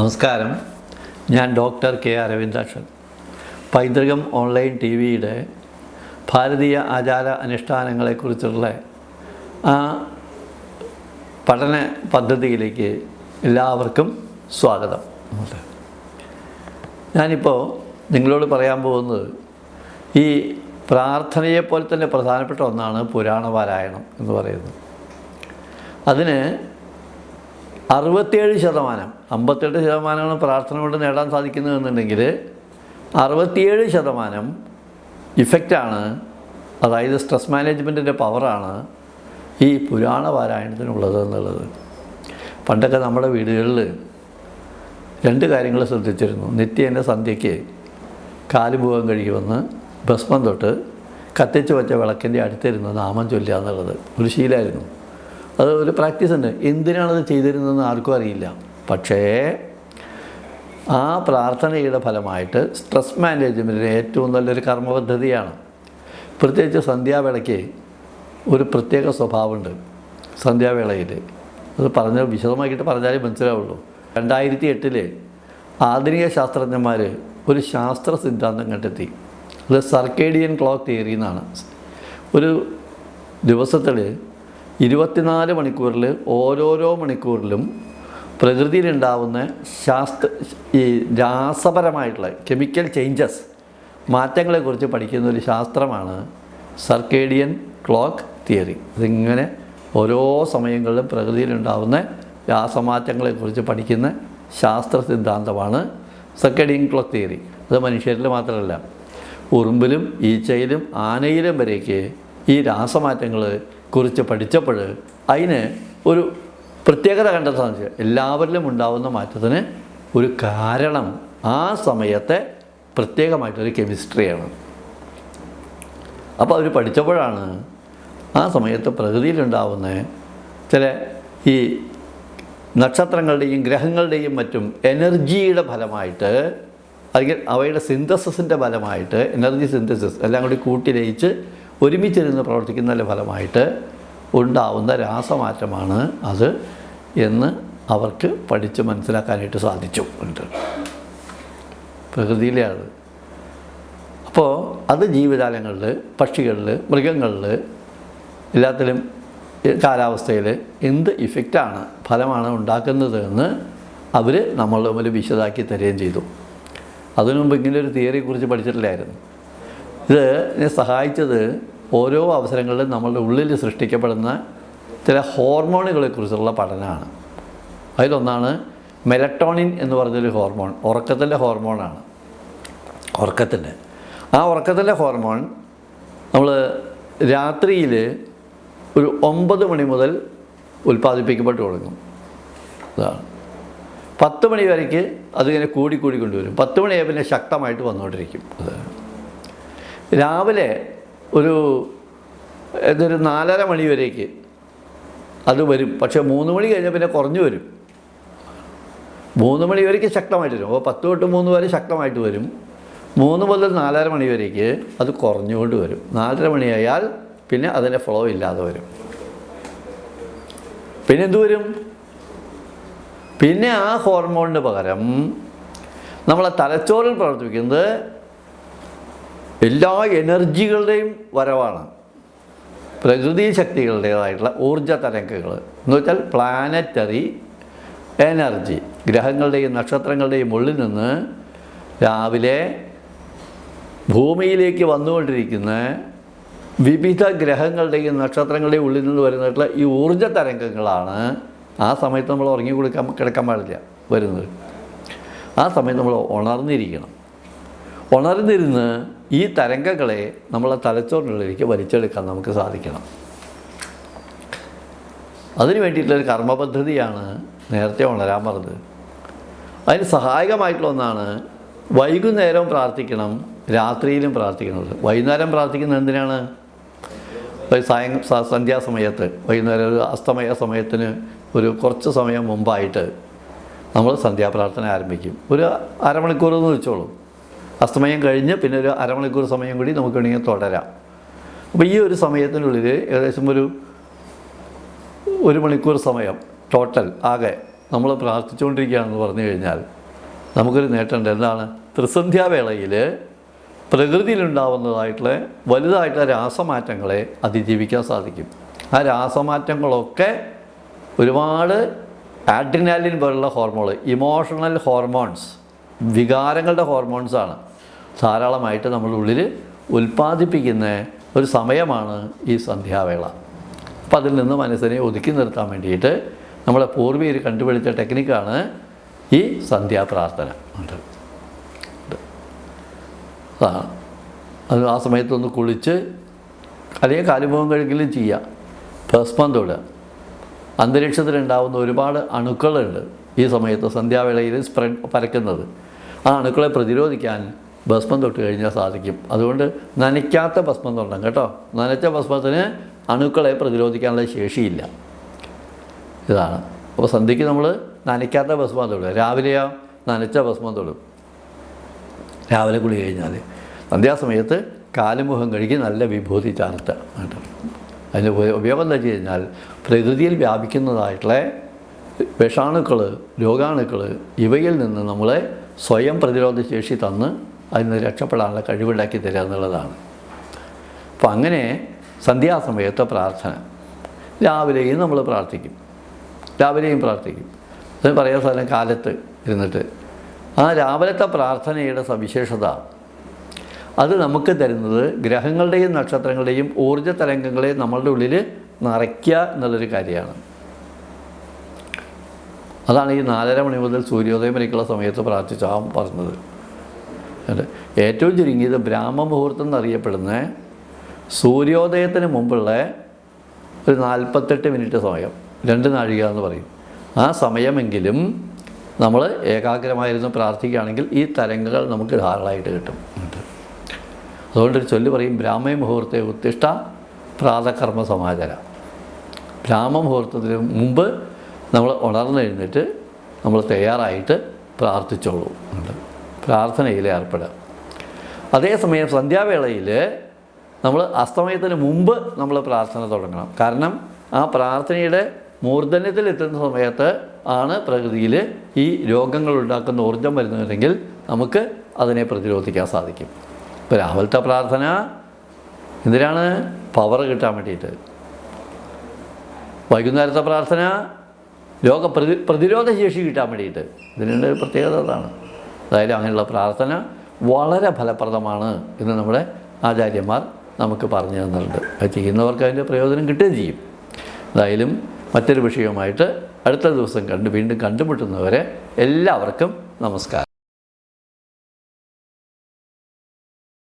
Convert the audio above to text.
നമസ്കാരം. ഞാൻ doctor K Aravindakshan പൈതൃകം ഓൺലൈൻ ടി വിയുടെ ഭാരതീയ ആചാര അനുഷ്ഠാനങ്ങളെക്കുറിച്ചുള്ള ആ പഠന പദ്ധതിയിലേക്ക് എല്ലാവർക്കും സ്വാഗതം. ഞാനിപ്പോൾ നിങ്ങളോട് പറയാൻ പോകുന്നത് ഈ പ്രാർത്ഥനയെപ്പോലെ തന്നെ പ്രധാനപ്പെട്ട ഒന്നാണ് പുരാണ പാരായണം എന്ന് പറയുന്നത്. അതിന് അറുപത്തിയേഴ് ശതമാനം അമ്പത്തെട്ട് ശതമാനമാണ് പ്രാർത്ഥന കൊണ്ട് നേടാൻ സാധിക്കുന്നതെന്നുണ്ടെങ്കിൽ അറുപത്തിയേഴ് ശതമാനം ഇഫക്റ്റാണ് അതായത് സ്ട്രെസ് മാനേജ്മെന്റിന്റെ പവറാണ് ഈ പുരാണ പാരായണത്തിനുള്ളത് എന്നുള്ളത്. പണ്ടൊക്കെ നമ്മുടെ വീടുകളിൽ രണ്ട് കാര്യങ്ങൾ ശ്രദ്ധിച്ചിരുന്നു. നിത്യേന സന്ധ്യയ്ക്ക് കാലുഭൂഖം കഴുകി ഭസ്മം തൊട്ട് കത്തിച്ച് വെച്ച വിളക്കിന്റെ അടുത്തിരുന്ന് നാമം ചൊല്ലുക എന്നുള്ളത്. ഒരു ശീലമായിരുന്നു. അത് ഒരു പ്രാക്ടീസ് ഉണ്ട്. എന്തിനാണത് ചെയ്തിരുന്നതെന്ന് ആർക്കും അറിയില്ല. പക്ഷേ ആ പ്രാർത്ഥനയുടെ ഫലമായിട്ട് സ്ട്രെസ് മാനേജ്മെന്റിന് ഏറ്റവും നല്ലൊരു കർമ്മപദ്ധതിയാണ്. പ്രത്യേകിച്ച് സന്ധ്യാവേളയ്ക്ക് ഒരു പ്രത്യേക സ്വഭാവമുണ്ട് സന്ധ്യാവേളയിൽ. അത് പറഞ്ഞ വിശദമാക്കിയിട്ട് പറഞ്ഞാലേ മനസ്സിലാവുള്ളൂ. രണ്ടായിരത്തി എട്ടിൽ ആധുനിക ശാസ്ത്രജ്ഞന്മാർ ഒരു ശാസ്ത്ര സിദ്ധാന്തം കണ്ടെത്തി. അത് സർക്കേഡിയൻ ക്ലോക്ക് തിയറി എന്നാണ്. ഒരു ദിവസത്തിൽ ഇരുപത്തിനാല് മണിക്കൂറിൽ ഓരോരോ മണിക്കൂറിലും പ്രകൃതിയിലുണ്ടാവുന്ന ശാസ്ത്ര ഈ രാസപരമായിട്ടുള്ള കെമിക്കൽ ചേഞ്ചസ് മാറ്റങ്ങളെക്കുറിച്ച് പഠിക്കുന്ന ഒരു ശാസ്ത്രമാണ് സർക്കേഡിയൻ ക്ലോക്ക് തിയറി. അതിങ്ങനെ ഓരോ സമയങ്ങളിലും പ്രകൃതിയിലുണ്ടാവുന്ന രാസമാറ്റങ്ങളെക്കുറിച്ച് പഠിക്കുന്ന ശാസ്ത്ര സിദ്ധാന്തമാണ് സർക്കേഡിയൻ ക്ലോക്ക് തിയറി. അത് മനുഷ്യരിൽ മാത്രമല്ല ഉറുമ്പിലും ഈച്ചയിലും ആനയിലും വരേക്ക് ഈ രാസമാറ്റങ്ങൾ കുറിച്ച് പഠിച്ചപ്പോൾ അതിന് ഒരു പ്രത്യേകത കണ്ടെത്താൻ സാധിച്ചു എല്ലാവരിലും ഉണ്ടാവുന്ന മാറ്റത്തിന് ഒരു കാരണം ആ സമയത്തെ പ്രത്യേകമായിട്ടൊരു കെമിസ്ട്രിയാണ്. അപ്പോൾ അവർ പഠിച്ചപ്പോഴാണ് ആ സമയത്ത് പ്രകൃതിയിലുണ്ടാവുന്ന ചില ഈ നക്ഷത്രങ്ങളുടെയും ഗ്രഹങ്ങളുടെയും മറ്റും എനർജിയുടെ ഫലമായിട്ട് അല്ലെങ്കിൽ അവയുടെ സിന്തസിന്റെ ഫലമായിട്ട് എനർജി സിന്തസിസ് എല്ലാം കൂടി കൂട്ടി ലയിച്ച് ഒരുമിച്ചിരുന്ന് പ്രവർത്തിക്കുന്നതിന്റെ ഫലമായിട്ട് ഉണ്ടാവുന്ന രാസമാറ്റമാണ് അത് എന്ന് അവർക്ക് പഠിച്ച് മനസ്സിലാക്കാനായിട്ട് സാധിച്ചു ഉണ്ട്. പ്രകൃതിയിലെ അത്. അപ്പോൾ അത് ജീവജാലങ്ങളിൽ പക്ഷികളിൽ മൃഗങ്ങളിൽ എല്ലാത്തിലും കാലാവസ്ഥയിൽ എന്ത് ഇഫക്റ്റാണ് ഫലമാണ് ഉണ്ടാക്കുന്നത് എന്ന് അവർ നമ്മൾ തമ്മിൽ വിശദാക്കി തരികയും ചെയ്തു. അതിനു മുമ്പ് ഇങ്ങനെ ഒരു തിയറിയെക്കുറിച്ച് പഠിച്ചിട്ടില്ലായിരുന്നു. ഇത് സഹായിച്ചത് ഓരോ അവസരങ്ങളിലും നമ്മളുടെ ഉള്ളിൽ സൃഷ്ടിക്കപ്പെടുന്ന ചില ഹോർമോണുകളെക്കുറിച്ചുള്ള പഠനമാണ്. അതിലൊന്നാണ് മെലട്ടോണിൻ എന്ന് പറഞ്ഞൊരു ഹോർമോൺ ഉറക്കത്തിന്റെ ഹോർമോണാണ്. ഉറക്കത്തിന്റെ. ആ ഉറക്കത്തിന്റെ ഹോർമോൺ നമ്മൾ രാത്രിയിൽ ഒരു ഒമ്പത് മണി മുതൽ ഉൽപ്പാദിപ്പിക്കപ്പെട്ട് തുടങ്ങും അതാണ്. പത്ത് മണി വരയ്ക്ക് അതിങ്ങനെ കൂടി കൂടി കൊണ്ടുവരും. പത്ത് മണിയായ പിന്നെ ശക്തമായിട്ട് വന്നുകൊണ്ടിരിക്കും. അത് രാവിലെ ഒരു ഇതൊരു നാലര മണി വരേക്ക് അത് വരും. പക്ഷേ മൂന്ന് മണി കഴിഞ്ഞാൽ പിന്നെ കുറഞ്ഞു വരും. മൂന്ന് മണി വരേക്ക് ശക്തമായിട്ട് വരും. അപ്പോൾ പത്ത് തൊട്ട് മൂന്ന് വരെ ശക്തമായിട്ട് വരും. മൂന്ന് മുതൽ നാലര മണി വരേക്ക് അത് കുറഞ്ഞുകൊണ്ട് വരും. നാലര മണിയായാൽ പിന്നെ അതിന്റെ ഫ്ലോ ഇല്ലാതെ വരും. പിന്നെ എന്തു വരും? പിന്നെ ആ ഹോർമോണിന് പകരം നമ്മളെ തലച്ചോറിൽ പ്രവർത്തിപ്പിക്കുന്നത് എല്ലാ എനർജികളുടെയും വരവാണ്. പ്രകൃതി ശക്തികളുടേതായിട്ടുള്ള ഊർജ തരംഗങ്ങൾ. എന്ന് വെച്ചാൽ പ്ലാനറ്ററി എനർജി ഗ്രഹങ്ങളുടെയും നക്ഷത്രങ്ങളുടെയും ഉള്ളിൽ നിന്ന് രാവിലെ ഭൂമിയിലേക്ക് വന്നുകൊണ്ടിരിക്കുന്ന വിവിധ ഗ്രഹങ്ങളുടെയും നക്ഷത്രങ്ങളുടെയും ഉള്ളിൽ നിന്ന് വരുന്നിട്ടുള്ള ഈ ഊർജ തരംഗങ്ങളാണ് ആ സമയത്ത് നമ്മൾ ഉറങ്ങി കൊടുക്കാൻ കിടക്കാൻ പാടില്ല വരുന്നത്. ആ സമയത്ത് നമ്മൾ ഉണർന്നിരിക്കണം. ഉണർന്നിരുന്ന് ഈ തരംഗങ്ങളെ നമ്മളെ തലച്ചോറിനുള്ളിലേക്ക് വലിച്ചെടുക്കാൻ നമുക്ക് സാധിക്കണം. അതിന് വേണ്ടിയിട്ടുള്ളൊരു കർമ്മപദ്ധതിയാണ് നേരത്തെ ഉണരാൻ പറഞ്ഞത്. അതിന് സഹായകമായിട്ടുള്ള ഒന്നാണ് വൈകുന്നേരവും പ്രാർത്ഥിക്കണം രാത്രിയിലും പ്രാർത്ഥിക്കുന്നത് വൈകുന്നേരം പ്രാർത്ഥിക്കുന്നത് എന്തിനാണ്? സായം സന്ധ്യാസമയത്ത് വൈകുന്നേരം ഒരു അസ്തമയ സമയത്തിന് ഒരു കുറച്ച് സമയം മുമ്പായിട്ട് നമ്മൾ സന്ധ്യാപ്രാർത്ഥന ആരംഭിക്കും. ഒരു അരമണിക്കൂർ എന്ന് വെച്ചോളൂ. അസ്തമയം കഴിഞ്ഞ് പിന്നെ ഒരു അരമണിക്കൂർ സമയം കൂടി നമുക്ക് വേണമെങ്കിൽ തുടരാം. അപ്പോൾ ഈ ഒരു സമയത്തിനുള്ളിൽ ഏകദേശം ഒരു ഒരു മണിക്കൂർ സമയം ടോട്ടൽ ആകെ നമ്മൾ പ്രാർത്ഥിച്ചുകൊണ്ടിരിക്കുകയാണെന്ന് പറഞ്ഞു കഴിഞ്ഞാൽ നമുക്കൊരു നേട്ടമുണ്ട് എന്താണ്? ത്രിസന്ധ്യാവേളയിൽ പ്രകൃതിയിലുണ്ടാവുന്നതായിട്ടുള്ള വലുതായിട്ടുള്ള രാസമാറ്റങ്ങളെ അതിജീവിക്കാൻ സാധിക്കും. ആ രാസമാറ്റങ്ങളൊക്കെ ഒരുപാട് ആഡ്രിനാലിൻ പോലുള്ള ഹോർമോൺ ഇമോഷണൽ ഹോർമോൺസ് വികാരങ്ങളുടെ ഹോർമോൺസാണ് ധാരാളമായിട്ട് നമ്മുടെ ഉള്ളിൽ ഉൽപ്പാദിപ്പിക്കുന്ന ഒരു സമയമാണ് ഈ സന്ധ്യാവേള. അപ്പം അതിൽ നിന്ന് മനസ്സിനെ ഒതുക്കി നിർത്താൻ വേണ്ടിയിട്ട് നമ്മളെ പൂർവികർ കണ്ടുപിടിച്ച ടെക്നിക്കാണ് ഈ സന്ധ്യാപ്രാർത്ഥന. ഉണ്ട്. അത് ആ സമയത്തൊന്ന് കുളിച്ച് അല്ലെങ്കിൽ കാലുമുഖം കഴുകലും ചെയ്യാം. ഭസ്മം തൊടുക അന്തരീക്ഷത്തിലുണ്ടാവുന്ന ഒരുപാട് അണുക്കളുണ്ട് ഈ സമയത്ത് സന്ധ്യാവേളയിൽ സ്പ്രെഡ് പരക്കുന്നത്. ആ അണുക്കളെ പ്രതിരോധിക്കാൻ ഭസ്മം തൊട്ട് കഴിഞ്ഞാൽ സാധിക്കും. അതുകൊണ്ട് നനയ്ക്കാത്ത ഭസ്മം തൊടണം കേട്ടോ. നനച്ച ഭസ്മത്തിന് അണുക്കളെ പ്രതിരോധിക്കാനുള്ള ശേഷിയില്ല. ഇതാണ്. അപ്പോൾ സന്ധ്യയ്ക്ക് നമ്മൾ നനയ്ക്കാത്ത ഭസ്മം തൊടുക. രാവിലെയോ നനച്ച ഭസ്മം തൊടും. രാവിലെ കുളി കഴിഞ്ഞാൽ സന്ധ്യാസമയത്ത് കാലുമുഖം കഴുകി നല്ല വിഭൂതി ചാർത്തുക കേട്ടോ. അതിന്റെ ഉപ- ഉപയോഗം എന്താ വെച്ച് കഴിഞ്ഞാൽ പ്രകൃതിയിൽ വ്യാപിക്കുന്നതായിട്ടുള്ള വിഷാണുക്കൾ രോഗാണുക്കൾ ഇവയിൽ നിന്ന് നമ്മളെ സ്വയം പ്രതിരോധ ശേഷി തന്ന് അതിൽ നിന്ന് രക്ഷപ്പെടാനുള്ള കഴിവുണ്ടാക്കി തരിക എന്നുള്ളതാണ്. അപ്പം അങ്ങനെ സന്ധ്യാസമയത്തെ പ്രാർത്ഥന. രാവിലെയും നമ്മൾ പ്രാർത്ഥിക്കും. രാവിലെയും പ്രാർത്ഥിക്കും. അതിന് പറയാൻ സ്ഥലം കാലത്ത് ഇരുന്നിട്ട്. ആ രാവിലത്തെ പ്രാർത്ഥനയുടെ സവിശേഷത. അത് നമുക്ക് തരുന്നത് ഗ്രഹങ്ങളുടെയും നക്ഷത്രങ്ങളുടെയും ഊർജ തരംഗങ്ങളെ നമ്മളുടെ ഉള്ളിൽ നിറയ്ക്കുക എന്നുള്ളൊരു കാര്യമാണ്. അതാണ് ഈ നാലര മണി മുതൽ സൂര്യോദയം വരയ്ക്കുള്ള സമയത്ത് പ്രാർത്ഥിച്ചാൽ പറഞ്ഞത്. അതെ. ഏറ്റവും ചുരുങ്ങിയത് ബ്രാഹ്മമുഹൂർത്തം എന്നറിയപ്പെടുന്ന സൂര്യോദയത്തിന് മുമ്പുള്ള ഒരു നാൽപ്പത്തെട്ട് മിനിറ്റ് സമയം രണ്ട് നാഴിക എന്ന് പറയും ആ സമയമെങ്കിലും നമ്മൾ ഏകാഗ്രമായിരുന്നു പ്രാർത്ഥിക്കുകയാണെങ്കിൽ ഈ തരംഗങ്ങൾ നമുക്ക് ധാരാളമായിട്ട് കിട്ടും. അതുകൊണ്ടൊരു ചൊല്ല് പറയും ബ്രാഹ്മ മുഹൂർത്തെ ഉത്തിഷ്ട പ്രാതകർമ്മ സമാചര ബ്രാഹ്മ മുഹൂർത്തത്തിന് മുമ്പ് നമ്മൾ ഉണർന്നെഴുന്നേറ്റ് നമ്മൾ തയ്യാറായിട്ട് പ്രാർത്ഥിച്ചോളൂ. പ്രാർത്ഥനയിൽ ഏർപ്പെടുക. അതേസമയം സന്ധ്യാവേളയിൽ നമ്മൾ അസ്തമയത്തിന് മുമ്പ് നമ്മൾ പ്രാർത്ഥന തുടങ്ങണം. കാരണം ആ പ്രാർത്ഥനയുടെ മൂർധന്യത്തിൽ എത്തുന്ന സമയത്ത് ആണ് പ്രകൃതിയിൽ ഈ രോഗങ്ങൾ ഉണ്ടാക്കുന്ന ഊർജം വരുന്നതെങ്കിൽ നമുക്ക് അതിനെ പ്രതിരോധിക്കാൻ സാധിക്കും. ഇപ്പോൾ രാവിലത്തെ പ്രാർത്ഥന എന്തിനാണ്? പവർ കിട്ടാൻ വേണ്ടിയിട്ട്. വൈകുന്നേരത്തെ പ്രാർത്ഥന രോഗ പ്രതി പ്രതിരോധ ശേഷി കിട്ടാൻ വേണ്ടിയിട്ട്. ഇതിന്റെ പ്രത്യേകത അതാണ്. അതായത് അങ്ങനെയുള്ള പ്രാർത്ഥന വളരെ ഫലപ്രദമാണ് എന്ന് നമ്മുടെ ആചാര്യന്മാർ നമുക്ക് പറഞ്ഞു തന്നിട്ടുണ്ട്. അത് ചെയ്യുന്നവർക്ക് അതിന്റെ പ്രയോജനം കിട്ടുകയും ചെയ്യും. എന്തായാലും മറ്റൊരു വിഷയവുമായിട്ട് അടുത്ത ദിവസം കണ്ട് വീണ്ടും കണ്ടുമുട്ടുന്നവരെ എല്ലാവർക്കും നമസ്കാരം.